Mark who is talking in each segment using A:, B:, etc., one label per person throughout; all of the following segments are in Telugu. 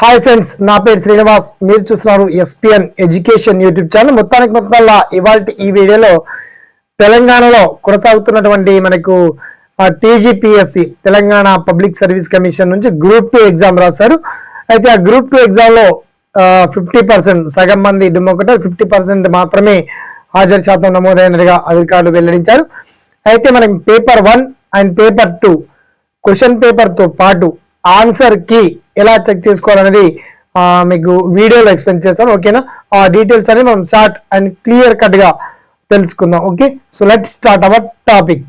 A: హాయ్ ఫ్రెండ్స్ నా పేరు శ్రీనివాస్. మీరు చూస్తున్నారు ఎస్పిఎన్ ఎడ్యుకేషన్ యూట్యూబ్ ఛానల్. మొత్తానికి మొత్తంలో ఇవాళ ఈ వీడియోలో తెలంగాణలో కొనసాగుతున్నటువంటి మనకు TGPSC Telangana public service commission నుంచి గ్రూప్ టూ ఎగ్జామ్ రాస్తారు అయితే ఆ గ్రూప్ టూ ఎగ్జామ్లో ఫిఫ్టీ పర్సెంట్ సగం మంది డుమ్మొకట ఫిఫ్టీ పర్సెంట్ మాత్రమే హాజరు శాతం నమోదైనట్టుగా అధికారులు వెల్లడించారు. అయితే మనం paper one and paper two question పేపర్తో పాటు ఆన్సర్కి ఎలా చెక్ చేసుకోవాలనేది మీకు వీడియోలో ఎక్స్ప్లెయిన్ చేస్తాను ఓకేనా ఆ డీటెయిల్స్ అని మనం షార్ట్ అండ్ క్లియర్ కట్గా తెలుసుకుందాం okay so let start our topic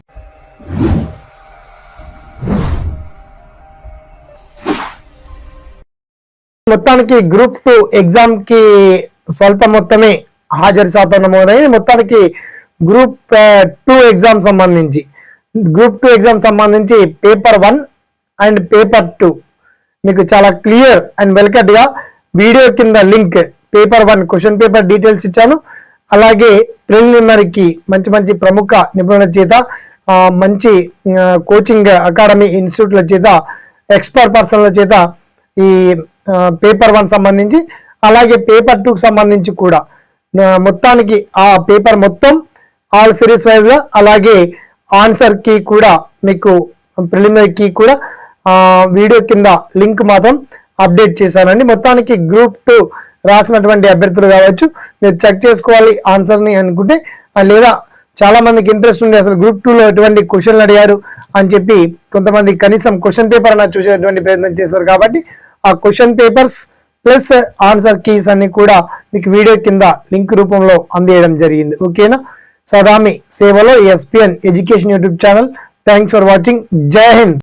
A: మొత్తానికి గ్రూప్ టూ ఎగ్జామ్కి స్వల్ప మొత్తమే హాజరు శాతం నమోదైంది మొత్తానికి గ్రూప్ టూ ఎగ్జామ్ సంబంధించి. గ్రూప్ టూ ఎగ్జామ్ సంబంధించి paper one and paper two. మీకు చాలా క్లియర్ అండ్ వెల్కట్గా వీడియో కింద link paper one question paper details ఇచ్చాను. అలాగే ప్రిలిమినరీకి మంచి మంచి ప్రముఖ నిపుణుల చేత మంచి కోచింగ్ అకాడమీ ఇన్స్టిట్యూట్ల చేత ఎక్స్పర్ట్ పర్సన్ల చేత ఈ పేపర్ వన్ సంబంధించి అలాగే పేపర్ టూకి సంబంధించి కూడా. మొత్తానికి ఆ పేపర్ మొత్తం ఆల్ సిరీస్ వైజ్ అలాగే ఆన్సర్కి కూడా మీకు ప్రిలిమినరీ కి కూడా వీడియో కింద లింక్ మాత్రం అప్డేట్ చేశానండి. మొత్తానికి గ్రూప్ టూ రాసినటువంటి అభ్యర్థులు కావచ్చు మీరు చెక్ చేసుకోవాలి ఆన్సర్ని అనుకుంటే లేదా చాలా మందికి ఇంట్రెస్ట్ ఉంది అసలు గ్రూప్ టూ లో ఎటువంటి క్వశ్చన్లు అడిగారు అని చెప్పి కొంతమంది కనీసం క్వశ్చన్ పేపర్ అన్న చూసేటువంటి ప్రయత్నం చేస్తారు కాబట్టి ఆ question papers plus answer keys అన్ని కూడా మీకు వీడియో కింద లింక్ రూపంలో అందేయడం జరిగింది. ఓకేనా? సదామి సేవలో SPN education YouTube channel. Thanks for watching Jai Hind.